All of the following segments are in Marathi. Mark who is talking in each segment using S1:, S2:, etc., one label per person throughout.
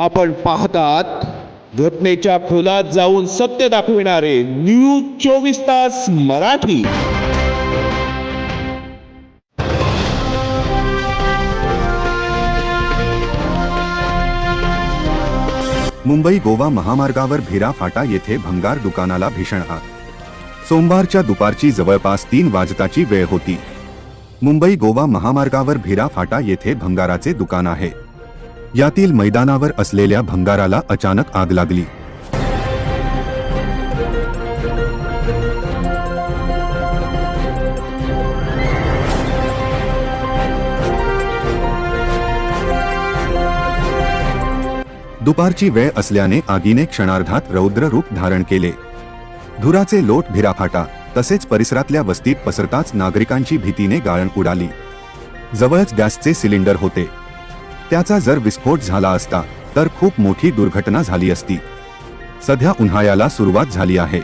S1: आपण पाहतात घटनेच्या खोलात जाऊन सत्य दाखविणारे न्यूज चोवीस तास मराठी.
S2: मुंबई गोवा महामार्गावर भिरा फाटा येथे भंगार दुकानाला भीषण आग सोमवारच्या दुपारची जवळपास तीन वाजताची वेळ होती. मुंबई गोवा महामार्गावर भिरा फाटा येथे भंगाराचे दुकान आहे. यातील मैदानावर असलेल्या भंगाराला अचानक आग लागली. दुपारची वेळ असल्याने आगीने क्षणार्धात रौद्र रूप धारण केले. धुराचे लोट भिराफाटा तसेच परिसरातल्या वस्तीत पसरताच नागरिकांची भीतीने गाळण उडाली. जवळच गॅसचे सिलेंडर होते. त्याचा जर विस्फोट झाला असता तर खूप मोठी दुर्घटना झाली असती. सध्या उन्हाळ्याला सुरुवात झाली आहे.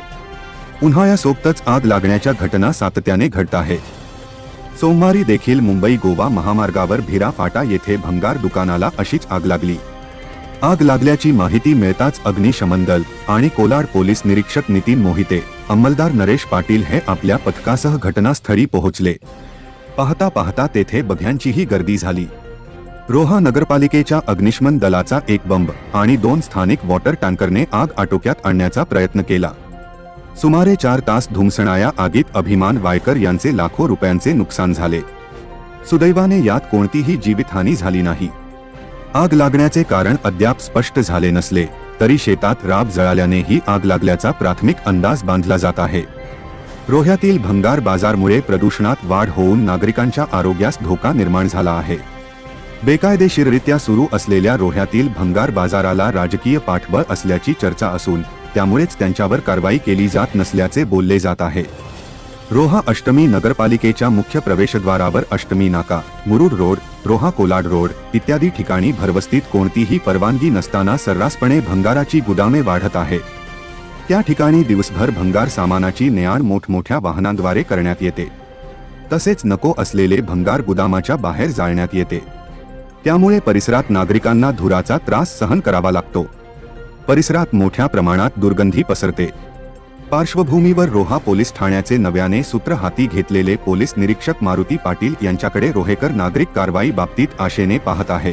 S2: उन्हाळ्यासोबतच आग लागण्याच्या घटना सातत्याने घडत आहे. सोमवारी देखील मुंबई गोवा महामार्गावर भिरा फाटा येथे भंगार दुकानाला अशीच आग लागली. आग लागल्याची माहिती मिळताच अग्निशमन दल आणि कोलाड पोलीस निरीक्षक नितीन मोहिते अंमलदार नरेश पाटील हे आपल्या पथकासह घटनास्थळी पोहोचले. पाहता पाहता तेथे बघ्यांचीही गर्दी झाली. रोहा नगरपालिकेच्या अग्निशमन दलाचा एक बंब आणि दोन स्थानिक वॉटर टँकरने आग आटोक्यात आणण्याचा प्रयत्न केला. सुमारे चार तास धुमसणाया आगीत अभिमान वायकर यांचे लाखो रुपयांचे नुकसान झाले. सुदैवाने यात कोणतीही जीवितहानी झाली नाही. आग लागण्याचे कारण अद्याप स्पष्ट झाले नसले तरी शेतात राब जळाल्याने ही आग लागल्याचा प्राथमिक अंदाज बांधला जात आहे. रोह्यातील भंगार बाजारमुळे प्रदूषणात वाढ होऊन नागरिकांच्या आरोग्यास धोका निर्माण झाला आहे. बेकायदेशीररित्या सुरू असलेल्या रोह्यातील भंगार बाजाराला राजकीय पाठबळ असल्याची चर्चा असून त्यामुळेच त्यांच्यावर कारवाई केली जात नसल्याचे बोलले जात आहे. रोहा अष्टमी नगरपालिकेच्या मुख्य प्रवेशद्वारावर अष्टमी नाका मुरुड रोड रोहा कोलाड रोड इत्यादी ठिकाणी भरवस्तीत कोणतीही परवानगी नसताना सर्रासपणे भंगाराची गुदामे वाढत आहे. त्या ठिकाणी दिवसभर भंगार सामानाची नेआण मोठमोठ्या वाहनांद्वारे करण्यात येते. तसेच नको असलेले भंगार गुदामाच्या बाहेर जाळण्यात येते. त्यामुळे परिसरात नागरिकांना धुराचा त्रास सहन करावा लागतो. परिसरात मोठ्या प्रमाणात दुर्गंधी पसरते. पार्श्वभूमीवर रोहा पोलीस ठाण्याचे नव्याने सूत्र हाती घेतलेले पोलीस निरीक्षक मारुती पाटील यांच्याकडे रोहेकर नागरिक कारवाई बाबतीत आशेने पाहत आहे.